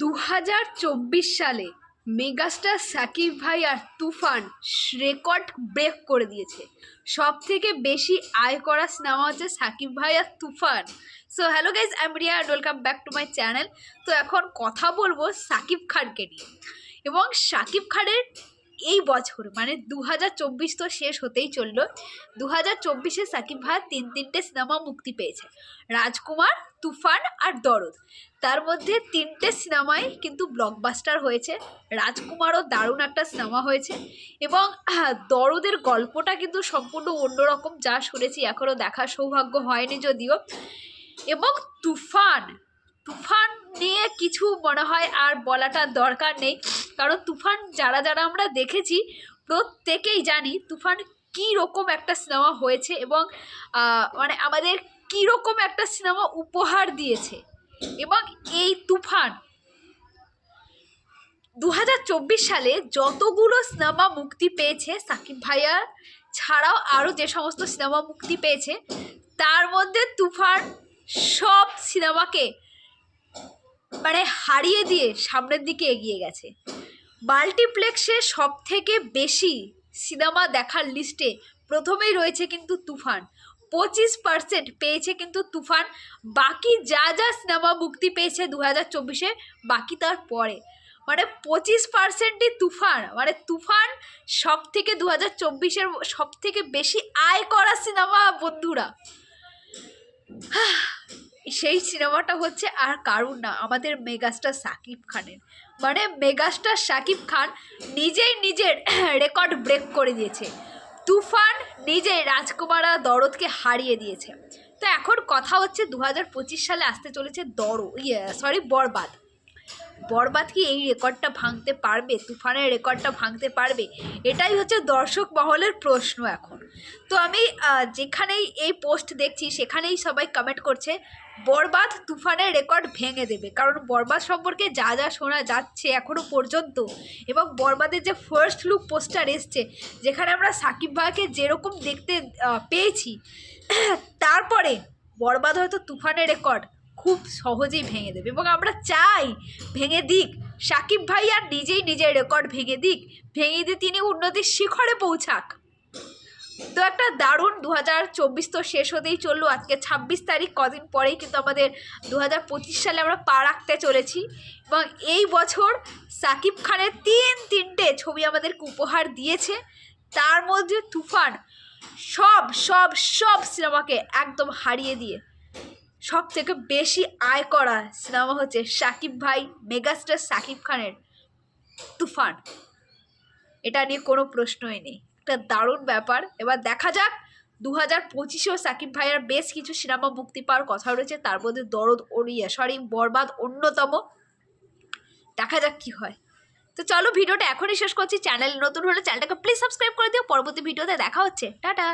দু হাজার চব্বিশ সালে মেগাস্টার সাকিব ভাই আর তুফান রেকর্ড ব্রেক করে দিয়েছে। সব থেকে বেশি আয় করা সিনেমা হচ্ছে সাকিব ভাই আর Toofan. So hello guys I Riya welcome back to my channel তো এখন কথা বলব সাকিব খানকে নিয়ে। এবং সাকিব খানের এই বছর মানে দু হাজার চব্বিশ তো শেষ হতেই চলল দু হাজার চব্বিশে সাকিব ভাই তিন তিনটে সিনেমা মুক্তি পেয়েছে। রাজকুমার, তুফান আর দরদ। তার মধ্যে তিনটে সিনেমাই কিন্তু ব্লকবাস্টার হয়েছে। রাজকুমারও দারুণ একটা সিনেমা হয়েছে এবং দরদের গল্পটা কিন্তু সম্পূর্ণ অন্যরকম, যা শুনেছি এখনও দেখার সৌভাগ্য হয়নি যদিও। এবং তুফান তুফান নিয়ে কিছু মনে হয় আর বলাটার দরকার নেই। কারণ তুফান যারা যারা আমরা দেখেছি, প্রত্যেকেই জানি তুফান কী রকম একটা সিনেমা হয়েছে এবং মানে আমাদের কী রকম একটা সিনেমা উপহার দিয়েছে। এবং এই তুফান দু হাজার চব্বিশ সালে যতগুলো সিনেমা মুক্তি পেয়েছে, সাকিব ভাইয়া ছাড়াও আরও যে সমস্ত সিনেমা মুক্তি পেয়েছে, তার মধ্যে তুফান সব সিনেমাকে মানে হারিয়ে দিয়ে সামনের দিকে এগিয়ে গেছে। মাল্টিপ্লেক্সে সব থেকে বেশি সিনেমা দেখার লিস্টে প্রথমেই রয়েছে কিন্তু তুফান। পঁচিশ পার্সেন্ট পেয়েছে কিন্তু তুফান। বাকি যা যা সিনেমা মুক্তি পেয়েছে দু হাজার চব্বিশে, বাকি তার পরে। মানে পঁচিশ পার্সেন্টই তুফান। মানে তুফান সব থেকে দু হাজার চব্বিশের সব থেকে বেশি আয় করা সিনেমা বন্ধুরা। সেই সিনেমাটা হচ্ছে আর কারুর না, আমাদের মেগাস্টার সাকিব খানের। মানে মেগাস্টার সাকিব খান নিজেই নিজের রেকর্ড ব্রেক করে দিয়েছে। তুফান নিজেই রাজকুমারা দরদকে হারিয়ে দিয়েছে। তো এখন কথা হচ্ছে দু হাজার পঁচিশ সালে আসতে চলেছে দর ইয়ে সরি বরবাদ। বরবাদ কি এই রেকর্ডটা ভাঙতে পারবে? তুফানের রেকর্ডটা ভাঙতে পারবে? এটাই হচ্ছে দর্শক মহলের প্রশ্ন এখন। তো আমি যেখানেই এই পোস্ট দেখছি, সেখানেই সবাই কমেন্ট করছে, বরবাদ তুফানের রেকর্ড ভেঙে দেবে। কারণ বরবাদ সম্পর্কে যা যা শোনা যাচ্ছে এখনও পর্যন্ত এবং বরবাদের যে ফার্স্ট লুক পোস্টার এসছে, যেখানে আমরা সাকিব ভাইকে যেরকম দেখতে পেয়েছি, তারপরে বরবাদ হয়তো তুফানের রেকর্ড খুব সহজেই ভেঙে দেবে এবং আমরা চাই ভেঙে দিক। সাকিব ভাই আর নিজেই নিজের রেকর্ড ভেঙে দিক। ভেঙে দিয়ে তিনি উন্নতির শিখরে পৌঁছাক। তো একটা দারুণ দু হাজার চব্বিশ তো শেষ হতেই চলল। আজকে ছাব্বিশ তারিখ, কদিন পরেই কিন্তু আমাদের দু হাজার পঁচিশ সালে আমরা পা রাখতে চলেছি এবং এই বছর সাকিব খানের তিন তিনটে ছবি আমাদেরকে উপহার দিয়েছে। তার মধ্যে তুফান সব সব সব সিনেমাকে একদম হারিয়ে দিয়ে সব থেকে বেশি আয় করা সিনেমা হচ্ছে সাকিব ভাই, মেগাস্টার সাকিব খানের তুফান। এটা নিয়ে কোনো প্রশ্নই নেই। একটা দারুণ ব্যাপার। এবার দেখা যাক দু হাজার পঁচিশেও সাকিব ভাইয়ের বেশ কিছু সিনেমা মুক্তি পাওয়ার কথা রয়েছে। তার মধ্যে দরদ ওড়িয়া সরি বরবাদ অন্যতম। দেখা যাক কি হয়। তো চলো ভিডিওটা এখনই শেষ করছি। চ্যানেল নতুন হলে চ্যানেলটাকে প্লিজ সাবস্ক্রাইব করে দিও। পরবর্তী ভিডিওতে দেখা হচ্ছে। টাটা!